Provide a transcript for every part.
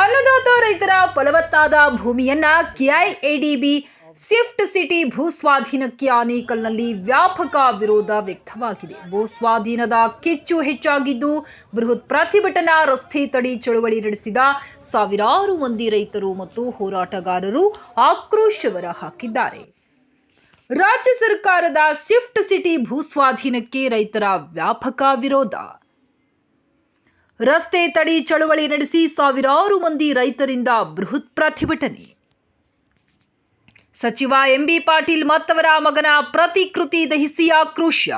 ಅನ್ನದಾತ ರೈತರ ಫಲವತ್ತಾದ ಭೂಮಿಯನ್ನ ಕೆಐಎಡಿಬಿ ಸಿಫ್ಟ್ ಸಿಟಿ ಭೂಸ್ವಾಧೀನಕ್ಕೆ ಆನೇಕಲ್ನಲ್ಲಿ ವ್ಯಾಪಕ ವಿರೋಧ ವ್ಯಕ್ತವಾಗಿದೆ. ಭೂಸ್ವಾಧೀನದ ಕಿಚ್ಚು ಹೆಚ್ಚಾಗಿದ್ದು, ಬೃಹತ್ ಪ್ರತಿಭಟನಾ ರಸ್ತೆ ತಡಿ ಚಳುವಳಿ ನಡೆಸಿದ ಸಾವಿರಾರು ಮಂದಿ ರೈತರು ಮತ್ತು ಹೋರಾಟಗಾರರು ಆಕ್ರೋಶ ಹೊರ ಹಾಕಿದ್ದಾರೆ ರಾಜ್ಯ ಸರ್ಕಾರದ ಸಿಫ್ಟ್ ಸಿಟಿ ಭೂಸ್ವಾಧೀನಕ್ಕೆ ರೈತರ ವ್ಯಾಪಕ ವಿರೋಧ. ರಸ್ತೆ ತಡಿ ಚಳುವಳಿ ನಡೆಸಿ ಸಾವಿರಾರು ಮಂದಿ ರೈತರಿಂದ ಬೃಹತ್ ಪ್ರತಿಭಟನೆ. ಸಚಿವ ಎಂಬಿ ಪಾಟೀಲ್ ಮತ್ತವರ ಮಗನ ಪ್ರತಿಕೃತಿ ದಹಿಸಿ ಆಕ್ರೋಶ.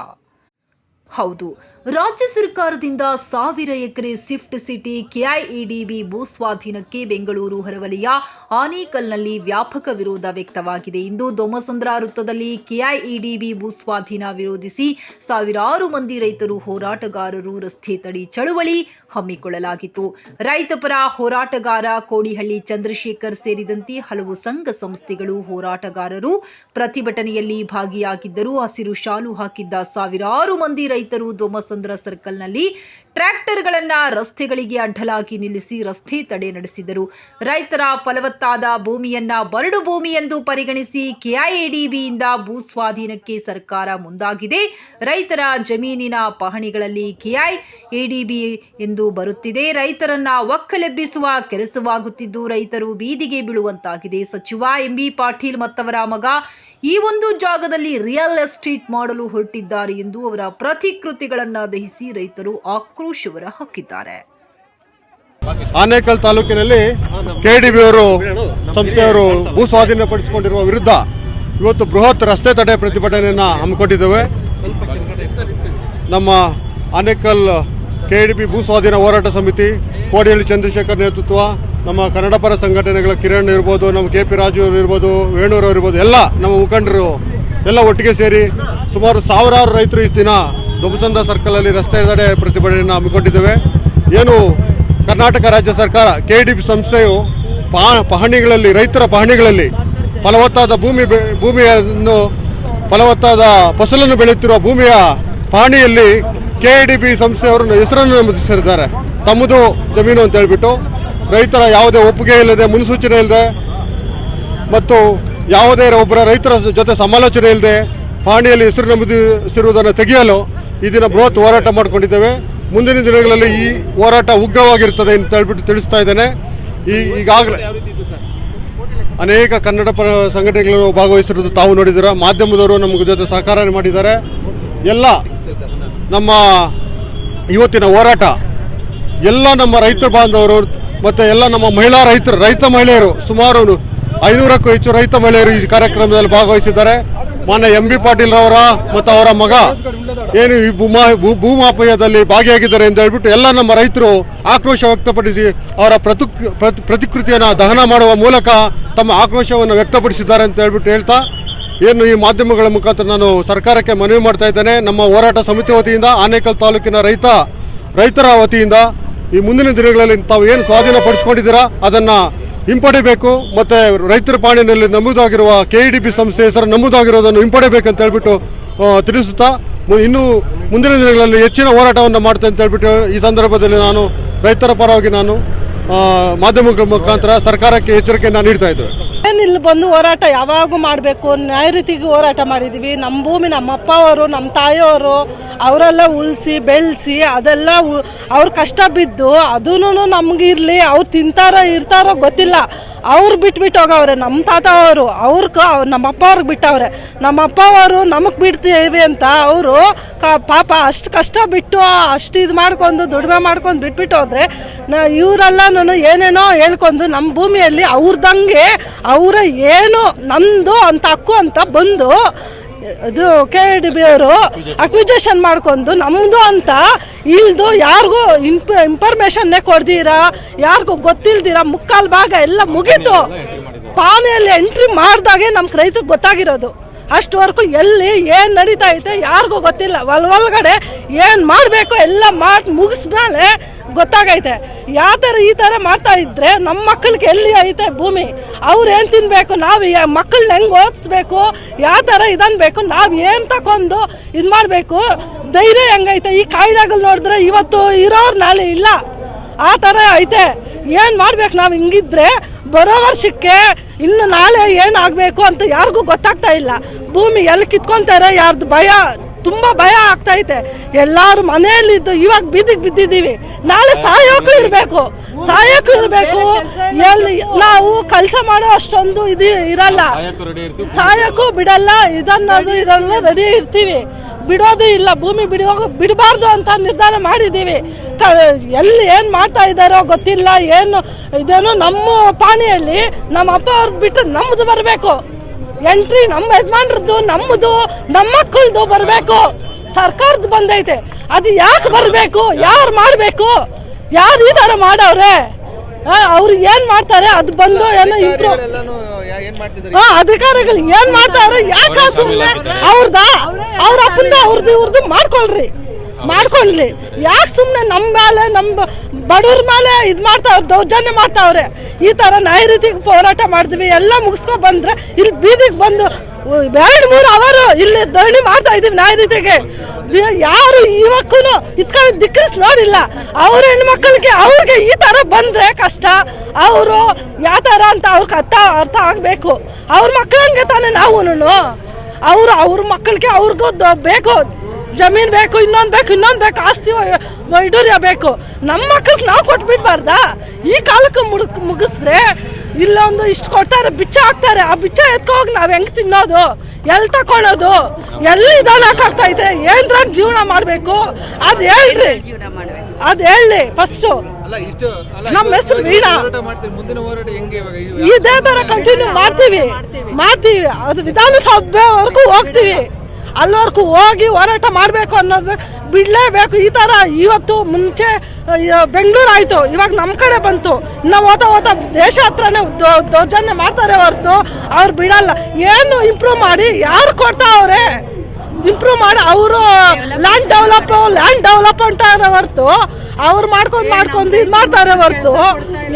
ಹೌದು ರಾಜ್ಯ ಸರ್ಕಾರದಿಂದ ಸಾವಿರ ಎಕರೆ ಸ್ವಿಫ್ಟ್ ಸಿಟಿ ಕೆಐಇಡಿಬಿ ಭೂಸ್ವಾಧೀನಕ್ಕೆ ಬೆಂಗಳೂರು ಹೊರವಲಯ ಆನೇಕಲ್ನಲ್ಲಿ ವ್ಯಾಪಕ ವಿರೋಧ ವ್ಯಕ್ತವಾಗಿದೆ. ಇಂದು ದೊಮ್ಮಸಂದ್ರ ವೃತ್ತದಲ್ಲಿ ಕೆಐಇಡಿಬಿ ಭೂಸ್ವಾಧೀನ ವಿರೋಧಿಸಿ ಸಾವಿರಾರು ಮಂದಿ ರೈತರು ಹೋರಾಟಗಾರರು ರಸ್ತೆ ತಡಿ ಚಳುವಳಿ ಹಮ್ಮಿಕೊಳ್ಳಲಾಗಿತ್ತು. ರೈತಪರ ಹೋರಾಟಗಾರ ಕೋಡಿಹಳ್ಳಿ ಚಂದ್ರಶೇಖರ್ ಸೇರಿದಂತೆ ಹಲವು ಸಂಘ ಸಂಸ್ಥೆಗಳು ಹೋರಾಟಗಾರರು ಪ್ರತಿಭಟನೆಯಲ್ಲಿ ಭಾಗಿಯಾಗಿದ್ದರು ಹಸಿರು ಶಾಲು ಹಾಕಿದ್ದ ಸಾವಿರಾರು ಮಂದಿ ರೈತರು ದೊಮ್ಮಸಂದ್ರ ಸರ್ಕಲ್ನಲ್ಲಿ ಟ್ರ್ಯಾಕ್ಟರ್ಗಳನ್ನ ರಸ್ತೆಗಳಿಗೆ ಅಡ್ಡಲಾಗಿ ನಿಲ್ಲಿಸಿ ರಸ್ತೆ ತಡೆ ನಡೆಸಿದರು. ರೈತರ ಫಲವತ್ತಾದ ಭೂಮಿಯನ್ನ ಬರಡು ಭೂಮಿ ಎಂದು ಪರಿಗಣಿಸಿ ಕೆಐಎಡಿಬಿಯಿಂದ ಭೂ ಸ್ವಾಧೀನಕ್ಕೆ ಸರ್ಕಾರ ಮುಂದಾಗಿದೆ. ರೈತರ ಜಮೀನಿನ ಪಹಣಿಗಳಲ್ಲಿ ಕೆಐ ಎಡಿಬಿ ಎಂದು ಬರುತ್ತಿದೆ. ರೈತರನ್ನ ಒಕ್ಕಲೆಬ್ಬಿಸುವ ಕೆಲಸವಾಗುತ್ತಿದ್ದು ರೈತರು ಬೀದಿಗೆ ಬೀಳುವಂತಾಗಿದೆ. ಸಚಿವ ಎಂಬಿ ಪಾಟೀಲ್ ಮತ್ತವರ ಮಗ ಈ ಒಂದು ಜಾಗದಲ್ಲಿ ರಿಯಲ್ ಎಸ್ಟೇಟ್ ಮಾಡಲು ಹೊರಟಿದ್ದಾರೆ ಎಂದು ಅವರ ಪ್ರತಿಕೃತಿಗಳನ್ನು ದಹಿಸಿ ರೈತರು ಆಕ್ರೋಶ ಹಾಕಿದ್ದಾರೆ. ಆನೇಕಲ್ ತಾಲೂಕಿನಲ್ಲಿ ಕೆಡಿಬಿ ಅವರು ಸಂಸ್ಥೆಯವರು ಭೂ ಸ್ವಾಧೀನಪಡಿಸಿಕೊಂಡಿರುವ ವಿರುದ್ಧ ಇವತ್ತು ಬೃಹತ್ ರಸ್ತೆ ತಡೆ ಪ್ರತಿಭಟನೆಯನ್ನು ಹಮ್ಮಿಕೊಂಡಿದ್ದೇವೆ. ನಮ್ಮ ಆನೇಕಲ್ ಕೆಡಿಬಿ ಭೂ ಸ್ವಾಧೀನ ಹೋರಾಟ ಸಮಿತಿ ಕೋಡಿಹಳ್ಳಿ ಚಂದ್ರಶೇಖರ್ ನೇತೃತ್ವ ನಮ್ಮ ಕನ್ನಡ ಪರ ಸಂಘಟನೆಗಳ ಕಿರಣ್ ಇರ್ಬೋದು, ನಮ್ಮ ಕೆ ಪಿ ರಾಜು ಅವರು ಇರ್ಬೋದು ವೇಣೂರವ್ರು ಇರ್ಬೋದು, ಎಲ್ಲ ನಮ್ಮ ಮುಖಂಡರು ಎಲ್ಲ ಒಟ್ಟಿಗೆ ಸೇರಿ ಸುಮಾರು ಸಾವಿರಾರು ರೈತರು ಈ ದಿನ ದೊಬಸಂದ ಸರ್ಕಲಲ್ಲಿ ರಸ್ತೆ ತಡೆ ಪ್ರತಿಭಟನೆಯನ್ನು ಹಮ್ಮಿಕೊಂಡಿದ್ದೇವೆ. ಏನು ಕರ್ನಾಟಕ ರಾಜ್ಯ ಸರ್ಕಾರ ಕೆ ಡಿ ಪಿ ಸಂಸ್ಥೆಯು ಪಹ- ಪಹಣಿಗಳಲ್ಲಿ, ರೈತರ ಪಹಣಿಗಳಲ್ಲಿ ಫಲವತ್ತಾದ ಭೂಮಿ ಭೂಮಿಯನ್ನು, ಫಲವತ್ತಾದ ಫಸಲನ್ನು ಬೆಳೆಯುತ್ತಿರುವ ಭೂಮಿಯ ಪಹಣಿಯಲ್ಲಿ ಕೆ ಡಿ ಪಿ ಸಂಸ್ಥೆಯವರು ಹೆಸರನ್ನು ನಮೂದಿಸಿದ್ದಾರೆ. ತಮ್ಮದು ಜಮೀನು ಅಂತ ಹೇಳ್ಬಿಟ್ಟು ರೈತರ ಯಾವುದೇ ಒಪ್ಪಿಗೆ ಇಲ್ಲದೆ, ಮುನ್ಸೂಚನೆ ಇಲ್ಲದೆ, ಮತ್ತು ಯಾವುದೇ ಒಬ್ಬರ ರೈತರ ಜೊತೆ ಸಮಾಲೋಚನೆ ಇಲ್ಲದೆ ಪಾಣಿಯಲ್ಲಿ ಹೆಸರು ನಂಬಿಸಿರುವುದನ್ನು ತೆಗೆಯಲು ಈ ದಿನ ಬೃಹತ್ ಹೋರಾಟ ಮಾಡಿಕೊಂಡಿದ್ದೇವೆ. ಮುಂದಿನ ದಿನಗಳಲ್ಲಿ ಈ ಹೋರಾಟ ಉಗ್ರವಾಗಿರ್ತದೆ ಅಂತ ಹೇಳ್ಬಿಟ್ಟು ತಿಳಿಸ್ತಾ ಇದ್ದೇನೆ. ಈ ಈಗಾಗಲೇ ಅನೇಕ ಕನ್ನಡ ಪರ ಸಂಘಟನೆಗಳು ಭಾಗವಹಿಸಿರೋದು ತಾವು ನೋಡಿದ್ದೀರ. ಮಾಧ್ಯಮದವರು ನಮಗೆ ಜೊತೆ ಸಹಕಾರ ಮಾಡಿದ್ದಾರೆ. ಎಲ್ಲ ನಮ್ಮ ಇವತ್ತಿನ ಹೋರಾಟ, ಎಲ್ಲ ನಮ್ಮ ರೈತ ಬಾಂಧವರು ಮತ್ತು ಎಲ್ಲ ನಮ್ಮ ಮಹಿಳಾ ರೈತರು, ರೈತ ಮಹಿಳೆಯರು, ಸುಮಾರು ಐನೂರಕ್ಕೂ ಹೆಚ್ಚು ರೈತ ಮಹಿಳೆಯರು ಈ ಕಾರ್ಯಕ್ರಮದಲ್ಲಿ ಭಾಗವಹಿಸಿದ್ದಾರೆ. ಮಾನ್ಯ ಎಂ ಬಿ ಪಾಟೀಲ್ ರವರ ಮತ್ತು ಅವರ ಮಗ ಏನು ಈ ಭೂಮಾ ಭೂಮಾಪಯದಲ್ಲಿ ಭಾಗಿಯಾಗಿದ್ದಾರೆ ಅಂತ ಹೇಳ್ಬಿಟ್ಟು ಎಲ್ಲ ನಮ್ಮ ರೈತರು ಆಕ್ರೋಶ ವ್ಯಕ್ತಪಡಿಸಿ ಅವರ ಪ್ರತಿ- ಪ್ರತಿಕೃತಿಯನ್ನು ದಹನ ಮಾಡುವ ಮೂಲಕ ತಮ್ಮ ಆಕ್ರೋಶವನ್ನು ವ್ಯಕ್ತಪಡಿಸಿದ್ದಾರೆ ಅಂತ ಹೇಳ್ಬಿಟ್ಟು ಹೇಳ್ತಾ, ಏನು ಈ ಮಾಧ್ಯಮಗಳ ಮುಖಾಂತರ ನಾನು ಸರ್ಕಾರಕ್ಕೆ ಮನವಿ ಮಾಡ್ತಾ ಇದ್ದೇನೆ. ನಮ್ಮ ಹೋರಾಟ ಸಮಿತಿ ವತಿಯಿಂದ, ಆನೇಕಲ್ ತಾಲೂಕಿನ ರೈತ, ರೈತರ ವತಿಯಿಂದ ಈ ಮುಂದಿನ ದಿನಗಳಲ್ಲಿ ತಾವು ಏನು ಸ್ವಾಧೀನಪಡಿಸಿಕೊಂಡಿದ್ದೀರಾ ಅದನ್ನ ಹಿಂಪಡಿಬೇಕು ಮತ್ತೆ ರೈತರ ಪಾಣಿನಲ್ಲಿ ನಮೂದಾಗಿರುವ ಕೆ ಡಿ ಪಿ ಸಂಸ್ಥೆ ಹೆಸರು ನಮೂದಾಗಿರೋದನ್ನು ಹಿಂಪಡಿಬೇಕಂತ ಹೇಳ್ಬಿಟ್ಟು ತಿಳಿಸುತ್ತಾ ಇನ್ನೂ ಮುಂದಿನ ದಿನಗಳಲ್ಲಿ ಹೆಚ್ಚಿನ ಹೋರಾಟವನ್ನು ಮಾಡ್ತೇನೆ ಅಂತ ಹೇಳ್ಬಿಟ್ಟು ಈ ಸಂದರ್ಭದಲ್ಲಿ ನಾನು ರೈತರ ಪರವಾಗಿ ನಾನು ಮಾಧ್ಯಮಗಳ ಮುಖಾಂತರ ಸರ್ಕಾರಕ್ಕೆ ಎಚ್ಚರಿಕೆಯನ್ನು ನೀಡ್ತಾ ಇದ್ದೇವೆ ಇಲ್ಲಿ ಬಂದು ಹೋರಾಟ ಯಾವಾಗೂ ಮಾಡಬೇಕು. ನ್ಯಾಯ ರೀತಿಗೆ ಹೋರಾಟ ಮಾಡಿದ್ದೀವಿ ನಮ್ಮ ಭೂಮಿ ನಮ್ಮ ಅಪ್ಪ ಅವರು ನಮ್ಮ ತಾಯಿಯವರು ಅವರೆಲ್ಲ ಉಳಿಸಿ, ಬೆಳೆಸಿ, ಅದೆಲ್ಲ ಅವ್ರ ಕಷ್ಟ ಬಿದ್ದು ಅದೂ ನಮಗಿರಲಿ ಅವ್ರು ತಿಂತಾರೋ ಇರ್ತಾರೋ ಗೊತ್ತಿಲ್ಲ. ಅವ್ರು ಬಿಟ್ಬಿಟ್ಟು ಹೋಗವ್ರೆ ನಮ್ಮ ತಾತ ಅವರು ಅವ್ರ ಕ ನಮ್ಮ ಅಪ್ಪ ಅವ್ರಿಗೆ ಬಿಟ್ಟವ್ರೆ. ನಮ್ಮ ಅಪ್ಪ ಅವರು ನಮಗೆ ಬಿಡ್ತೀವಿ ಅಂತ ಅವರು ಕ, ಪಾಪ ಅಷ್ಟು ಕಷ್ಟ ಬಿಟ್ಟು ಅಷ್ಟು ಇದು ಮಾಡ್ಕೊಂಡು, ದುಡಿಮೆ ಮಾಡ್ಕೊಂಡು ಬಿಟ್ಬಿಟ್ಟು ಹೋದ್ರೆ ಇವರೆಲ್ಲನೂ ಏನೇನೋ ಹೇಳ್ಕೊಂಡು ನಮ್ಮ ಭೂಮಿಯಲ್ಲಿ ಅವ್ರದಂಗೆ ಅವರ ಏನು ನಮ್ಮದು ಅಂತ ಹಕ್ಕು ಅಂತ ಬಂದು ಇದು ಕೆ ಡಿ ಬಿ ಅವರು ಅಕ್ವಿಜೇಷನ್ ಮಾಡ್ಕೊಂಡು ನಮ್ಮದು ಅಂತ ಇಲ್ದು ಯಾರಿಗೂ ಇಂಪ್ ಇನ್ಫಾರ್ಮೇಷನ್ನೇ ಕೊಡ್ದಿರಾ, ಯಾರಿಗೂ ಗೊತ್ತಿಲ್ದಿರ, ಮುಕ್ಕಾಲು ಭಾಗ ಎಲ್ಲ ಮುಗೀತು. ಪಾನೆಯಲ್ಲಿ ಎಂಟ್ರಿ ಮಾಡಿದಾಗೆ ನಮ್ಮ ರೈತರಿಗೆ ಗೊತ್ತಾಗಿರೋದು. ಅಷ್ಟುವರೆಗೂ ಎಲ್ಲಿ ಏನು ನಡೀತಾ ಐತೆ ಯಾರಿಗೂ ಗೊತ್ತಿಲ್ಲ. ಒಲ್ ಒಳಗಡೆ ಏನು ಮಾಡಬೇಕು ಎಲ್ಲ ಮಾಡಿ ಮುಗಿಸ್ಮೇಲೆ ಗೊತ್ತಾಗೈತೆ. ಯಾವ ಥರ ಈ ಥರ ಮಾಡ್ತಾ ಇದ್ರೆ ನಮ್ಮ ಮಕ್ಕಳಿಗೆ ಎಲ್ಲಿ ಐತೆ ಭೂಮಿ? ಅವ್ರು ಏನು ತಿನ್ನಬೇಕು ನಾವು ಮಕ್ಕಳನ್ನ ಹೆಂಗೆ ಓದಿಸ್ಬೇಕು? ಯಾವ ಥರ ಇದನ್ಬೇಕು ನಾವು ಏನು ತಗೊಂಡು ಇದು ಮಾಡಬೇಕು? ಧೈರ್ಯ ಹೆಂಗೈತೆ? ಈ ಕಾಯಿಲೆಗಳು ನೋಡಿದ್ರೆ ಇವತ್ತು ಇರೋರು ನಾಳೆ ಇಲ್ಲ. ಆ ಥರ ಐತೆ. ಏನು ಮಾಡ್ಬೇಕು ನಾವು ಹಿಂಗಿದ್ರೆ ಬರೋ ವರ್ಷಕ್ಕೆ ಇನ್ನು ನಾಳೆ ಏನಾಗಬೇಕು ಅಂತ ಯಾರಿಗೂ ಗೊತ್ತಾಗ್ತಾ ಇಲ್ಲ. ಭೂಮಿ ಎಲ್ಲಿ ಕಿತ್ಕೊಂತಾರೆ? ಯಾರ್ದು ಭಯ ತುಂಬ ಭಯ ಆಗ್ತಾ ಐತೆ. ಎಲ್ಲಾರು ಮನೆಯಲ್ಲಿದ್ದು ಇವಾಗ ಬೀದಿಗೆ ಬಿದ್ದಿದ್ದೀವಿ. ನಾಳೆ ಸಾಯೋಕು ಇರಬೇಕು. ಸಾಯೋಕು ಇರಬೇಕು. ಎಲ್ಲಿ ನಾವು ಕೆಲಸ ಮಾಡೋ ಅಷ್ಟೊಂದು ಇದು ಇರಲ್ಲ. ಸಾಯೋಕ್ಕೂ ಬಿಡಲ್ಲ. ಇದನ್ನೋದು ಇದನ್ನ ರೆಡಿ ಇರ್ತೀವಿ. ಬಿಡೋದು ಇಲ್ಲ. ಭೂಮಿ ಬಿಡುವ ಬಿಡಬಾರ್ದು ಅಂತ ನಿರ್ಧಾರ ಮಾಡಿದ್ದೀವಿ. ಎಲ್ಲಿ ಏನು ಮಾಡ್ತಾ ಇದ್ದಾರೋ ಗೊತ್ತಿಲ್ಲ. ಏನು ಇದೇನು ನಮ್ಮ ಪಾಣಿಯಲ್ಲಿ ನಮ್ಮ ಅಪ್ಪ ಅವ್ರದ್ದು ಬಿಟ್ಟು ನಮ್ಮದು ಬರಬೇಕು. ಎಂಟ್ರಿ ನಮ್ಮ ಯಜಮಾನ್ರದ್ದು ನಮ್ಮದು ನಮ್ಮ ಮಕ್ಕಳದು ಬರಬೇಕು. ಸರ್ಕಾರದ ಬಂದೈತೆ. ಅದು ಯಾಕೆ ಬರಬೇಕು? ಯಾರು ಮಾಡಬೇಕು? ಯಾರು ಈ ಥರ ಮಾಡವ್ರೆ ಅವ್ರು ಏನು ಮಾಡ್ತಾರೆ? ಅದು ಬಂದು ಏನೋ ಇಂಪ್ರೂವ್ ಹಾ ಅಧಿಕಾರಿಗಳು ಏನ್ ಮಾಡ್ತಾರೆ? ಯಾಕೆ ಅವ್ರದ? ಅವ್ರ ಅಪ್ಪಂದ ಅವ್ರದ್ದು ಇವ್ರದ್ದು ಮಾಡ್ಕೊಳ್ರಿ. ಮಾಡ್ಕೊಂಡ್ಲಿ. ಯಾಕೆ ಸುಮ್ಮನೆ ನಮ್ಮ ಮೇಲೆ ನಮ್ಮ ಬಡವ್ರ ಮೇಲೆ ಇದು ಮಾಡ್ತಾವ್ರೆ ದೌರ್ಜನ್ಯ ಮಾಡ್ತಾವ್ರೆ? ಈ ಥರ ನೈಋತಿಗೆ ಹೋರಾಟ ಮಾಡಿದ್ವಿ. ಎಲ್ಲ ಮುಗಿಸ್ಕೊ ಬಂದ್ರೆ ಇಲ್ಲಿ ಬೀದಿಗೆ ಬಂದು ಎರಡು ಮೂರು ಅವರು ಇಲ್ಲಿ ಧರಣಿ ಮಾಡ್ತಾ ಇದೀವಿ ನೈಋತಿಗೆ ಯಾರು ಇವಕ್ಕೂ ಇತ್ಕೊಂಡು ದಿಕ್ಕಿಸ್ ನೋಡಿಲ್ಲ. ಅವ್ರ ಹೆಣ್ಮಕ್ಳಿಗೆ ಅವ್ರಿಗೆ ಈ ಥರ ಬಂದರೆ ಕಷ್ಟ. ಅವರು ಯಾವ ಥರ ಅಂತ ಅವ್ರಿಗೆ ಅರ್ಥ ಅರ್ಥ ಆಗಬೇಕು. ಅವ್ರ ಮಕ್ಕಳಂಗೆ ತಾನೇ ನಾವು ಅವರು ಅವ್ರ ಮಕ್ಕಳಿಗೆ ಅವ್ರಿಗೂ ಬೇಕು. ಜಮೀನ್ ಬೇಕು ಇನ್ನೊಂದು ಬೇಕು ಇನ್ನೊಂದು ಬೇಕು ಆಸ್ತಿ ವೈಡೂರ್ಯ ಬೇಕು. ನಮ್ಮ ಮಕ್ಕಳಿಗೆ ನಾವು ಕೊಟ್ಬಿಡ್ಬಾರ್ದಾ? ಈ ಕಾಲಕ್ಕೆ ಮುಡುಕ್ ಮುಗಿಸ್ರೆ ಇಲ್ಲೊಂದು ಇಷ್ಟು ಕೊಡ್ತಾರೆ ಬಿಚ್ಚ ಹಾಕ್ತಾರೆ. ಆ ಬಿಚ್ಚ ಎತ್ಕೋಗಿ ನಾವು ಹೆಂಗೆ ತಿನ್ನೋದು? ಎಲ್ಲಿ ತಕೊಳ್ಳೋದು? ಎಲ್ಲಿ ಇದಾಕಾಗ್ತೈತೆ ಏನ್ರಾಗ ಜೀವನ ಮಾಡಬೇಕು? ಅದು ಹೇಳ್ರಿ. ಅದು ಹೇಳಿ ಫಸ್ಟು ಅಲ್ಲ ಇಷ್ಟು ನಮ್ಮ ಹೆಸರು ವೀಣಾ. ಇದು ಇದೇ ತರ ಕಂಟಿನ್ಯೂ ಮಾಡ್ತೀವಿ. ಮಾಡ್ತೀವಿ. ಅದು ವಿಧಾನಸಭೆವರೆಗೂ ಹೋಗ್ತೀವಿ. ಅಲ್ಲಿವರೆಗೂ ಹೋಗಿ ಹೋರಾಟ ಮಾಡಬೇಕು ಅನ್ನೋದು ಬಿಡಲೇಬೇಕು. ಈ ಥರ ಇವತ್ತು ಮುಂಚೆ ಬೆಂಗಳೂರು ಆಯಿತು. ಇವಾಗ ನಮ್ಮ ಕಡೆ ಬಂತು. ನಾವು ಓದ ಓದ ದೇಶ ಹತ್ರನೇ ದೌರ್ಜನ್ಯ ಮಾಡ್ತಾರೆ ಹೊರತು ಅವ್ರು ಬಿಡಲ್ಲ. ಏನು ಇಂಪ್ರೂವ್ ಮಾಡಿ, ಯಾರು ಕೊಡ್ತಾ ಅವರೇ ಇಂಪ್ರೂವ್ ಮಾಡಿ, ಅವರು ಲ್ಯಾಂಡ್ ಡೆವಲಪ್ ಲ್ಯಾಂಡ್ ಡೆವಲಪ್ ಅಂತಾರೆ ಹೊರತು. ಅವ್ರು ಮಾಡ್ಕೊಂಡು ಮಾಡ್ಕೊಂಡು ಇದು ಮಾಡ್ತಾರೆ ಹೊರತು.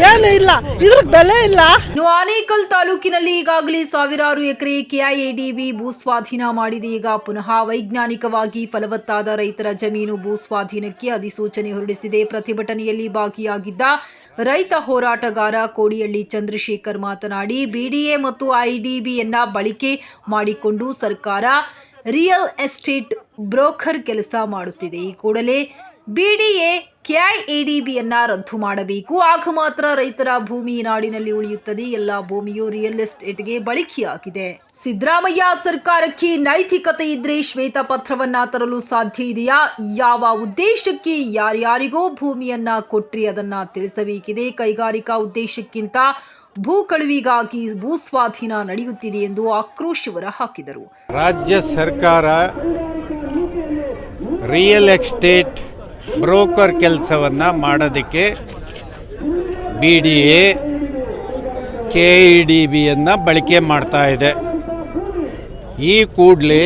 ಏನು ಇಲ್ಲ. ಇದ್ರ ಬೆಲೆ ಇಲ್ಲ. ಇನ್ನು ಆನೇಕಲ್ ತಾಲೂಕಿನಲ್ಲಿ ಈಗಾಗಲೇ ಸಾವಿರಾರು ಎಕರೆ ಕೆಐಎಡಿಬಿ ಭೂ ಸ್ವಾಧೀನ ಮಾಡಿದೆ. ಈಗ ಪುನಃ ವೈಜ್ಞಾನಿಕವಾಗಿ ಫಲವತ್ತಾದ ರೈತರ ಜಮೀನು ಭೂ ಸ್ವಾಧೀನಕ್ಕೆ ಅಧಿಸೂಚನೆ ಹೊರಡಿಸಿದೆ. ಪ್ರತಿಭಟನೆಯಲ್ಲಿ ಭಾಗಿಯಾಗಿದ್ದ ರೈತ ಹೋರಾಟಗಾರ ಕೋಡಿಹಳ್ಳಿ ಚಂದ್ರಶೇಖರ್ ಮಾತನಾಡಿ ಬಿಡಿಎ ಮತ್ತು ಐಡಿಬಿಯನ್ನ ಬಳಕೆ ಮಾಡಿಕೊಂಡು ಸರ್ಕಾರ ರಿಯಲ್ ಎಸ್ಟೇಟ್ ಬ್ರೋಕರ್ ಕೆಲಸ ಮಾಡುತ್ತಿದೆ. ಈ ಕೂಡಲೇ ಬಿಡಿಎ ಕೆಐಎಡಿಬಿಯನ್ನ ರದ್ದು ಮಾಡಬೇಕು. ಆಗ ಮಾತ್ರ ರೈತರ ಭೂಮಿ ನಾಡಿನಲ್ಲಿ ಉಳಿಯುತ್ತದೆ. ಎಲ್ಲ ಭೂಮಿಯು ರಿಯಲ್ ಎಸ್ಟೇಟ್ಗೆ ಬಳಕೆಯಾಗಿದೆ. ಸಿದ್ದರಾಮಯ್ಯ ಸರ್ಕಾರಕ್ಕೆ ನೈತಿಕತೆ ಇದ್ರೆ ಶ್ವೇತಪತ್ರವನ್ನ ತರಲು ಸಾಧ್ಯ ಇದೆಯಾ? ಯಾವ ಉದ್ದೇಶಕ್ಕೆ ಯಾರ್ಯಾರಿಗೋ ಭೂಮಿಯನ್ನ ಕೊಟ್ರಿ ಅದನ್ನ ತಿಳಿಸಬೇಕಿದೆ. ಕೈಗಾರಿಕಾ ಉದ್ದೇಶಕ್ಕಿಂತ ಭೂ ಕಳುವಿಗಾಗಿ ಭೂ ಸ್ವಾಧೀನ ನಡೆಯುತ್ತಿದೆ ಎಂದು ಆಕ್ರೋಶ ಹಾಕಿದರು. ರಾಜ್ಯ ಸರ್ಕಾರ ರಿಯಲ್ ಎಸ್ಟೇಟ್ ಬ್ರೋಕರ್ ಕೆಲಸವನ್ನು ಮಾಡೋದಕ್ಕೆ B D A K D ಬಿಯನ್ನು ಬಳಕೆ ಮಾಡ್ತಾ ಇದೆ. ಈ ಕೂಡಲೇ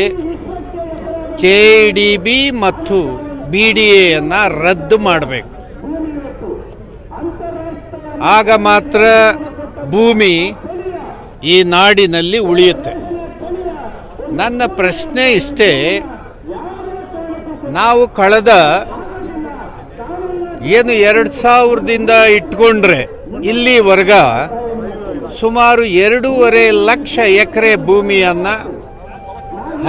ಕೆ ಡಿ ಬಿ ಮತ್ತು ಬಿ ಡಿ ಎಯನ್ನು ರದ್ದು ಮಾಡಬೇಕು. ಆಗ ಮಾತ್ರ ಭೂಮಿ ಈ ನಾಡಿನಲ್ಲಿ ಉಳಿಯುತ್ತೆ. ನನ್ನ ಪ್ರಶ್ನೆ ಇಷ್ಟೇ, ನಾವು ಕಳೆದ ಏನು ಎರಡು ಸಾವಿರದಿಂದ ಇಟ್ಕೊಂಡ್ರೆ ಇಲ್ಲಿವರೆಗ ಸುಮಾರು ಎರಡೂವರೆ ಲಕ್ಷ ಎಕರೆ ಭೂಮಿಯನ್ನು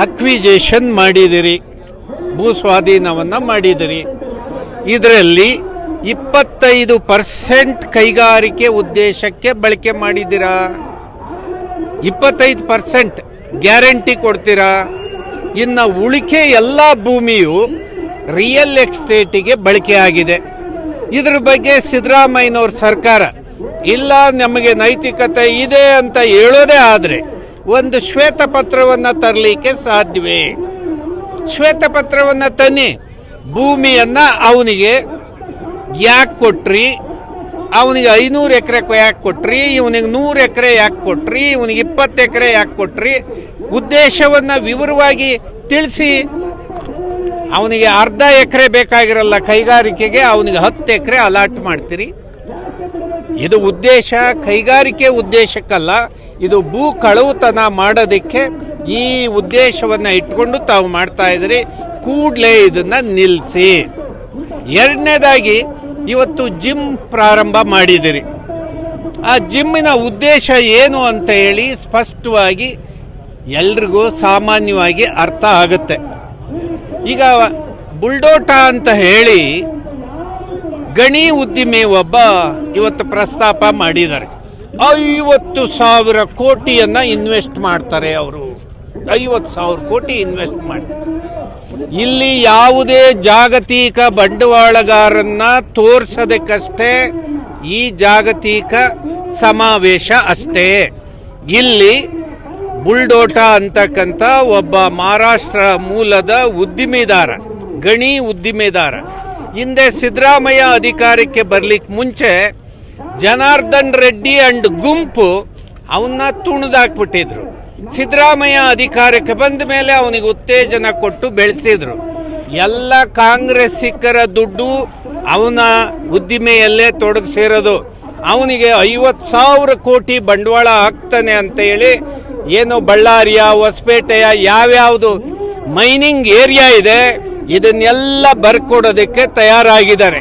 ಅಕ್ವಿಜೇಷನ್ ಮಾಡಿದಿರಿ ಭೂ ಸ್ವಾಧೀನವನ್ನು ಮಾಡಿದಿರಿ. ಇದರಲ್ಲಿ ಇಪ್ಪತ್ತೈದು ಪರ್ಸೆಂಟ್ ಕೈಗಾರಿಕೆ ಉದ್ದೇಶಕ್ಕೆ ಬಳಕೆ ಮಾಡಿದ್ದೀರಾ? ಇಪ್ಪತ್ತೈದು ಪರ್ಸೆಂಟ್ ಗ್ಯಾರಂಟಿ ಕೊಡ್ತೀರಾ? ಇನ್ನು ಉಳಿಕೆ ಎಲ್ಲ ಭೂಮಿಯು ರಿಯಲ್ ಎಸ್ಟೇಟಿಗೆ ಬಳಕೆ ಆಗಿದೆ. ಇದ್ರ ಬಗ್ಗೆ ಸಿದ್ದರಾಮಯ್ಯನವ್ರ ಸರ್ಕಾರ, ಇಲ್ಲ ನಮಗೆ ನೈತಿಕತೆ ಇದೆ ಅಂತ ಹೇಳೋದೇ ಆದರೆ ಒಂದು ಶ್ವೇತಪತ್ರವನ್ನು ತರಲಿಕ್ಕೆ ಸಾಧ್ಯವೇ? ಶ್ವೇತಪತ್ರವನ್ನು ತನ್ನಿ, ಭೂಮಿಯನ್ನು ಅವನಿಗೆ ಯಾಕೆ ಕೊಟ್ರಿ? ಅವನಿಗೆ ಐನೂರು ಎಕರೆ ಯಾಕೆ ಕೊಟ್ರಿ? ಇವನಿಗೆ ನೂರು ಎಕರೆ ಯಾಕೆ ಕೊಟ್ರಿ? ಇವನಿಗೆ ಇಪ್ಪತ್ತು ಎಕರೆ ಯಾಕೆ ಕೊಟ್ರಿ? ಉದ್ದೇಶವನ್ನು ವಿವರವಾಗಿ ತಿಳಿಸಿ. ಅವನಿಗೆ ಅರ್ಧ ಎಕರೆ ಬೇಕಾಗಿರಲ್ಲ ಕೈಗಾರಿಕೆಗೆ, ಅವನಿಗೆ ಹತ್ತು ಎಕರೆ ಅಲಾಟ್ ಮಾಡ್ತೀರಿ. ಇದು ಉದ್ದೇಶ, ಕೈಗಾರಿಕೆ ಉದ್ದೇಶಕ್ಕಲ್ಲ, ಇದು ಭೂ ಕಳವುತನ ಮಾಡೋದಕ್ಕೆ ಈ ಉದ್ದೇಶವನ್ನು ಇಟ್ಕೊಂಡು ತಾವು ಮಾಡ್ತಾ ಇದ್ರಿ ಕೂಡಲೇ ಇದನ್ನು ನಿಲ್ಲಿಸಿ ಎರಡನೇದಾಗಿ ಇವತ್ತು ಜಿಮ್ ಪ್ರಾರಂಭ ಮಾಡಿದಿರಿ. ಆ ಜಿಮ್ಮಿನ ಉದ್ದೇಶ ಏನು ಅಂತ ಹೇಳಿ ಸ್ಪಷ್ಟವಾಗಿ ಎಲ್ರಿಗೂ ಸಾಮಾನ್ಯವಾಗಿ ಅರ್ಥ ಆಗುತ್ತೆ. ಈಗ ಬುಲ್ಡೋಟ ಅಂತ ಹೇಳಿ ಗಣಿ ಉದ್ದಿಮೆ ಒಬ್ಬ ಇವತ್ತು ಪ್ರಸ್ತಾಪ ಮಾಡಿದ್ದಾರೆ. ಐವತ್ತು ಸಾವಿರ ಕೋಟಿಯನ್ನು ಇನ್ವೆಸ್ಟ್ ಮಾಡ್ತಾರೆ ಅವರು. ಐವತ್ತು ಸಾವಿರ ಕೋಟಿ ಇನ್ವೆಸ್ಟ್ ಮಾಡ್ತಾರೆ. ಇಲ್ಲಿ ಯಾವುದೇ ಜಾಗತಿಕ ಬಂಡವಾಳಗಾರನ್ನ ತೋರ್ಸೋದಕ್ಕಷ್ಟೇ ಈ ಜಾಗತಿಕ ಸಮಾವೇಶ ಅಷ್ಟೇ. ಇಲ್ಲಿ ಬುಲ್ಡೋಟ ಅಂತಕ್ಕಂಥ ಒಬ್ಬ ಮಹಾರಾಷ್ಟ್ರ ಮೂಲದ ಉದ್ದಿಮೆದಾರ, ಗಣಿ ಉದ್ದಿಮೆದಾರ. ಹಿಂದೆ ಸಿದ್ದರಾಮಯ್ಯ ಅಧಿಕಾರಕ್ಕೆ ಬರ್ಲಿಕ್ಕೆ ಮುಂಚೆ ಜನಾರ್ದನ್ ರೆಡ್ಡಿ ಅಂಡ್ ಗುಂಪು ಅವನ್ನ ತುಣಿದಾಕ್ಬಿಟ್ಟಿದ್ರು. ಸಿದ್ದರಾಮಯ್ಯ ಅಧಿಕಾರಕ್ಕೆ ಬಂದ ಮೇಲೆ ಅವನಿಗೆ ಉತ್ತೇಜನ ಕೊಟ್ಟು ಬೆಳೆಸಿದ್ರು. ಎಲ್ಲ ಕಾಂಗ್ರೆಸ್ಸಿಗರ ದುಡ್ಡು ಅವನ ಉದ್ದಿಮೆಯಲ್ಲೇ ತೊಡಗಿಸಿರೋದು. ಅವನಿಗೆ ಐವತ್ತು ಸಾವಿರ ಕೋಟಿ ಬಂಡವಾಳ ಹಾಕ್ತಾನೆ ಅಂತ ಹೇಳಿ ಏನು ಬಳ್ಳಾರಿಯ, ಹೊಸಪೇಟೆಯ ಯಾವ್ಯಾವುದು ಮೈನಿಂಗ್ ಏರಿಯಾ ಇದೆ, ಇದನ್ನೆಲ್ಲ ಬರ್ಕೊಡೋದಕ್ಕೆ ತಯಾರಾಗಿದ್ದಾರೆ.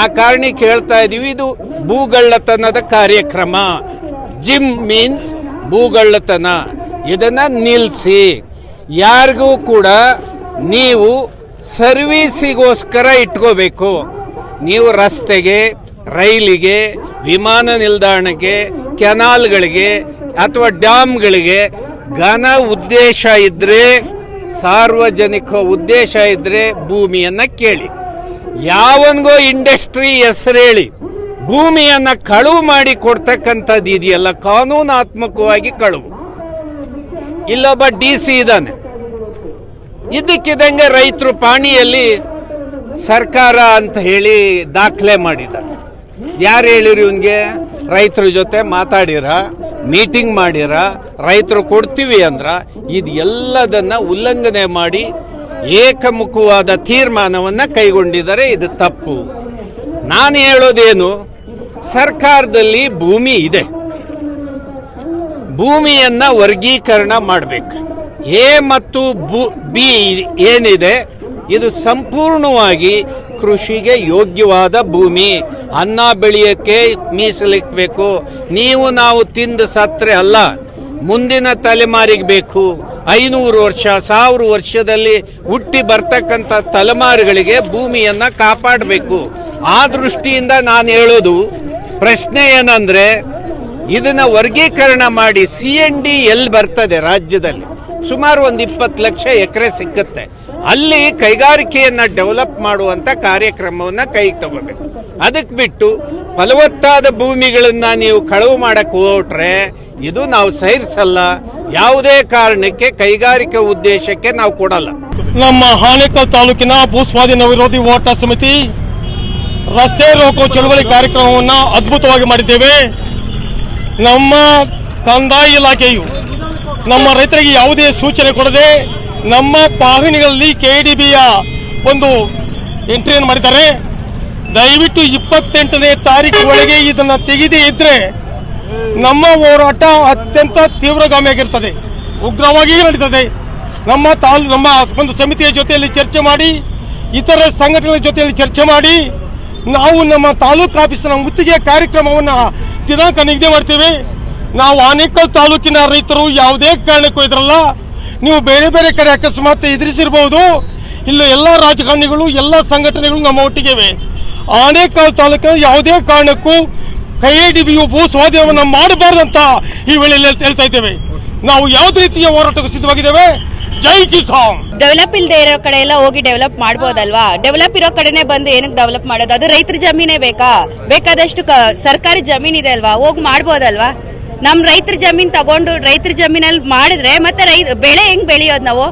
ಆ ಕಾರಣಕ್ಕೆ ಹೇಳ್ತಾ ಇದೀವಿ, ಇದು ಭೂಗಳ್ಳತನದ ಕಾರ್ಯಕ್ರಮ. ಜಿಮ್ ಮೀನ್ಸ್ ಭೂಗಳ್ಳತನ. ಇದನ್ನ ನಿಲ್ಲಿಸಿ ಯಾರಿಗೂ ಕೂಡ ನೀವು ಸರ್ವೀಸಿಗೋಸ್ಕರ ಇಟ್ಕೋಬೇಕು. ನೀವು ರಸ್ತೆಗೆ, ರೈಲಿಗೆ, ವಿಮಾನ ನಿಲ್ದಾಣಕ್ಕೆ, ಕೆನಾಲ್ಗಳಿಗೆ ಅಥವಾ ಡ್ಯಾಮ್ಗಳಿಗೆ ಘನ ಉದ್ದೇಶ ಇದ್ದರೆ ಸಾರ್ವಜನಿಕ ಉದ್ದೇಶ ಇದ್ದರೆ ಭೂಮಿಯನ್ನು ಕೇಳಿ. ಯಾವನ್ಗೋ ಇಂಡಸ್ಟ್ರಿ ಹೆಸರು ಹೇಳಿ ಭೂಮಿಯನ್ನು ಕಳುವು ಮಾಡಿ ಕೊಡ್ತಕ್ಕಂಥದ್ದು ಇದೆಯಲ್ಲ ಕಾನೂನಾತ್ಮಕವಾಗಿ ಕಳುವು. ಇಲ್ಲೊಬ್ಬ ಡಿ ಸಿ ಇದ್ದಾನೆ. ಇದಕ್ಕಿದ್ದಂಗೆ ರೈತರು ಪಾಣಿಯಲ್ಲಿ ಸರ್ಕಾರ ಅಂತ ಹೇಳಿ ದಾಖಲೆ ಮಾಡಿದ್ದಾನೆ ಯಾರು ಹೇಳಿರಿ ಇವನಿಗೆ? ರೈತರ ಜೊತೆ ಮಾತಾಡಿರ, ಮೀಟಿಂಗ್ ಮಾಡಿರ, ರೈತರು ಕೊಡ್ತೀವಿ ಅಂದ್ರ, ಇದು ಎಲ್ಲದನ್ನ ಉಲ್ಲಂಘನೆ ಮಾಡಿ ಏಕಮುಖವಾದ ತೀರ್ಮಾನವನ್ನ ಕೈಗೊಂಡಿದ್ದಾರೆ, ಇದು ತಪ್ಪು. ನಾನು ಹೇಳೋದೇನು, ಸರ್ಕಾರದಲ್ಲಿ ಭೂಮಿ ಇದೆ. ಭೂಮಿಯನ್ನ ವರ್ಗೀಕರಣ ಮಾಡಬೇಕು. ಎ ಮತ್ತು ಬು- ಏನಿದೆ, ಇದು ಸಂಪೂರ್ಣವಾಗಿ ಕೃಷಿಗೆ ಯೋಗ್ಯವಾದ ಭೂಮಿ. ಅನ್ನ ಬೆಳೆಯೋಕ್ಕೆ ಮೀಸಲಿಕ್ಬೇಕು. ನೀವು ನಾವು ತಿಂದು ಸತ್ರೆ ಅಲ್ಲ, ಮುಂದಿನ ತಲೆಮಾರಿಗೆ ಬೇಕು. ಐನೂರು ವರ್ಷ, ಸಾವಿರ ವರ್ಷದಲ್ಲಿ ಹುಟ್ಟಿ ಬರ್ತಕ್ಕಂಥ ತಲೆಮಾರುಗಳಿಗೆ ಭೂಮಿಯನ್ನು ಕಾಪಾಡಬೇಕು. ಆ ದೃಷ್ಟಿಯಿಂದ ನಾನು ಹೇಳೋದು, ಪ್ರಶ್ನೆ ಏನಂದ್ರೆ ಇದನ್ನ ವರ್ಗೀಕರಣ ಮಾಡಿ ಸಿ ಎನ್ ಡಿ ಎಲ್ ಬರ್ತದೆ ರಾಜ್ಯದಲ್ಲಿ. ಸುಮಾರು ಒಂದು ಇಪ್ಪತ್ತು ಲಕ್ಷ ಎಕರೆ ಸಿಕ್ಕುತ್ತೆ. ಅಲ್ಲಿ ಕೈಗಾರಿಕೆಯನ್ನು ಡೆವಲಪ್ ಮಾಡುವಂತ ಕಾರ್ಯಕ್ರಮವನ್ನ ಕೈಗೆ ತಗೋಬೇಕು. ಅದಕ್ಕೆ ಬಿಟ್ಟು ಫಲವತ್ತಾದ ಭೂಮಿಗಳನ್ನ ನೀವು ಕಳವು ಮಾಡಕ್ಕೆ ಹೊರಟ್ರೆ ಇದು ನಾವು ಸಹಿಸಲ್ಲ ಯಾವುದೇ ಕಾರಣಕ್ಕೆ ಕೈಗಾರಿಕಾ ಉದ್ದೇಶಕ್ಕೆ ನಾವು ಕೊಡಲ್ಲ. ನಮ್ಮ ಹಾನೇಕಲ್ ತಾಲೂಕಿನ ಭೂಸ್ವಾಧೀನ ವಿರೋಧಿ ಹೋರಾಟ ಸಮಿತಿ ರಸ್ತೆ ರೋಕೋ ಚಳುವಳಿ ಕಾರ್ಯಕ್ರಮವನ್ನ ಅದ್ಭುತವಾಗಿ ಮಾಡಿದ್ದೇವೆ. ನಮ್ಮ ಕಂದಾಯ ಇಲಾಖೆಯು ನಮ್ಮ ರೈತರಿಗೆ ಯಾವುದೇ ಸೂಚನೆ ಕೊಡದೆ ನಮ್ಮ ವಾಹಿನಿಗಳಲ್ಲಿ ಕೆಡಿಬಿಯ ಒಂದು ಎಂಟ್ರಿಯನ್ನು ಮಾಡಿದ್ದಾರೆ. ದಯವಿಟ್ಟು ಇಪ್ಪತ್ತೆಂಟನೇ ತಾರೀಕು ಒಳಗೆ ಇದನ್ನ ತೆಗೆದೇ ಇದ್ರೆ ನಮ್ಮ ಹೋರಾಟ ಅತ್ಯಂತ ತೀವ್ರಗಾಮಿಯಾಗಿರ್ತದೆ. ಉಗ್ರವಾಗಿ ನಡೀತದೆ. ನಮ್ಮ ತಾಲೂ, ನಮ್ಮ ಒಂದು ಸಮಿತಿಯ ಜೊತೆಯಲ್ಲಿ ಚರ್ಚೆ ಮಾಡಿ, ಇತರ ಸಂಘಟನೆಗಳ ಜೊತೆಯಲ್ಲಿ ಚರ್ಚೆ ಮಾಡಿ, ನಾವು ನಮ್ಮ ತಾಲೂಕು ಆಫೀಸಿನ ಮುತ್ತಿಗೆ ಕಾರ್ಯಕ್ರಮವನ್ನ ದಿನಾಂಕ ನಿಗದಿ ಮಾಡ್ತೇವೆ. ನಾವು ಆನೇಕಲ್ ತಾಲೂಕಿನ ರೈತರು ಯಾವುದೇ ಕಾರಣಕ್ಕೂ ಇದ್ರಲ್ಲ. ನೀವು ಬೇರೆ ಬೇರೆ ಕಡೆ ಅಕಸ್ಮಾತ್ ಎದುರಿಸಿರ್ಬೋದು. ಇಲ್ಲ ಎಲ್ಲ ರಾಜಕಾರಣಿಗಳು, ಎಲ್ಲ ಸಂಘಟನೆಗಳು ನಮ್ಮ ಒಟ್ಟಿಗೆ ಇವೆ ಆನೇಕಲ್ ತಾಲೂಕಿನ ಯಾವುದೇ ಕಾರಣಕ್ಕೂ ಕೈ ಡಿಬಿಯು ಭೂ ಸ್ವಾಧೀನವನ್ನ ಮಾಡಬಾರ್ದಂತ ಈ ವೇಳೆಯಲ್ಲಿ ಹೇಳ್ತಾ ಇದ್ದೇವೆ. ನಾವು ಯಾವುದೇ ರೀತಿಯ ಹೋರಾಟಕ್ಕೆ ಸಿದ್ಧವಾಗಿದ್ದೇವೆ? ಜೈ ಕಿಸಾನ್. ಡೆವಲಪ್ ಇಲ್ಲದೆ ಇರೋ ಕಡೆ ಎಲ್ಲ ಹೋಗಿ ಡೆವಲಪ್ ಮಾಡ್ಬೋದಲ್ವಾ? ಡೆವಲಪ್ ಇರೋ ಕಡೆನೆ ಬಂದು ಏನಕ್ಕೆ ಡೆವಲಪ್ ಮಾಡೋದು? ಅದು ರೈತರ ಜಮೀನೇ ಬೇಕಾ? ಬೇಕಾದಷ್ಟು ಸರ್ಕಾರಿ ಜಮೀನ್ ಇದೆ ಅಲ್ವಾ? ಹೋಗಿ ಮಾಡ್ಬೋದಲ್ವಾ? ನಮ್ ರೈತರ ಜಮೀನ್ ತಗೊಂಡು ರೈತರ ಜಮೀನಲ್ಲಿ ಮಾಡಿದ್ರೆ ಮತ್ತೆ ರೈ ಬೆಳೆ ಹೆಂಗ್ ಬೆಳೆಯೋದು ನಾವು?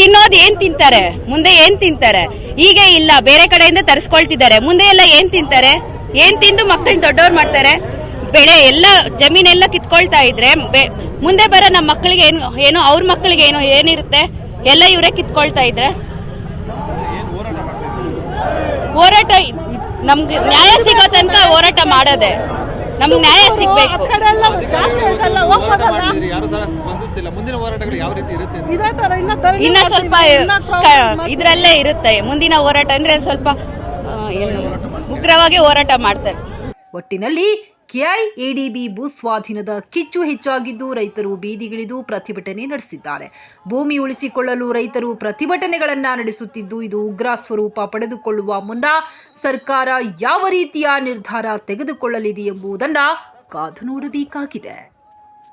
ತಿನ್ನೋದು ಏನ್ ತಿಂತಾರೆ? ಮುಂದೆ ಏನ್ ತಿಂತಾರೆ? ಈಗ ಇಲ್ಲ, ಬೇರೆ ಕಡೆಯಿಂದ ತರಿಸ್ಕೊಳ್ತಿದ್ದಾರೆ. ಮುಂದೆ ಎಲ್ಲ ಏನ್ ತಿಂತಾರೆ? ಏನ್ ತಿಂದು ಮಕ್ಕಳನ್ನ ದೊಡ್ಡವ್ರು ಮಾಡ್ತಾರೆ? ಬೆಳೆ ಎಲ್ಲ ಜಮೀನೆಲ್ಲ ಕಿತ್ಕೊಳ್ತಾ ಇದ್ರೆ ಮುಂದೆ ಬರೋ ನಮ್ಮ ಮಕ್ಕಳಿಗೆ ಏನು ಏನು ಅವ್ರ ಮಕ್ಕಳಿಗೆ ಏನು ಏನಿರುತ್ತೆ ಎಲ್ಲ ಇವರೇ ಕಿತ್ಕೊಳ್ತಾ ಇದ್ರೆ. ಹೋರಾಟ ನಮ್ಗೆ ನ್ಯಾಯ ಸಿಗೋ ತನಕ ಹೋರಾಟ ಮಾಡೋದೆ. ನಮ್ಗೆ ನ್ಯಾಯ ಸಿಗ್ಬೇಕು. ಆ ಕಡೆ ಎಲ್ಲ ಜಾಸ್ತಿ ಆಯ್ತಲ್ಲ ಹೋರಾಟ ಯಾರು ಸಹ ಸ್ಪಂದಿಸ್ತಿಲ್ಲ. ಮುಂದಿನ ಹೋರಾಟಗಳು ಯಾವ ರೀತಿ ಇರುತ್ತೆ ಅಂತ? ಇದೇ ತರ ಇನ್ನ ಸ್ವಲ್ಪ. ಇದ್ರಲ್ಲೇ ಇರುತ್ತೆ. ಮುಂದಿನ ಹೋರಾಟ ಅಂದ್ರೆ ಸ್ವಲ್ಪ ಏನು ಉಗ್ರವಾಗಿ ಹೋರಾಟ ಮಾಡ್ತಾರೆ. ಒಟ್ಟಿನಲ್ಲಿ ಕೆಐಎಡಿಬಿ ಭೂ ಸ್ವಾಧೀನದ ಕಿಚ್ಚು ಹೆಚ್ಚಾಗಿದ್ದು ರೈತರು ಬೀದಿಗಿಳಿದು ಪ್ರತಿಭಟನೆ ನಡೆಸಿದ್ದಾರೆ. ಭೂಮಿ ಉಳಿಸಿಕೊಳ್ಳಲು ರೈತರು ಪ್ರತಿಭಟನೆಗಳನ್ನ ನಡೆಸುತ್ತಿದ್ದು, ಇದು ಉಗ್ರ ಸ್ವರೂಪ ಪಡೆದುಕೊಳ್ಳುವ ಮುನ್ನ ಸರ್ಕಾರ ಯಾವ ರೀತಿಯ ನಿರ್ಧಾರ ತೆಗೆದುಕೊಳ್ಳಲಿದೆ ಎಂಬುದನ್ನ ಕಾದು ನೋಡಬೇಕಾಗಿದೆ.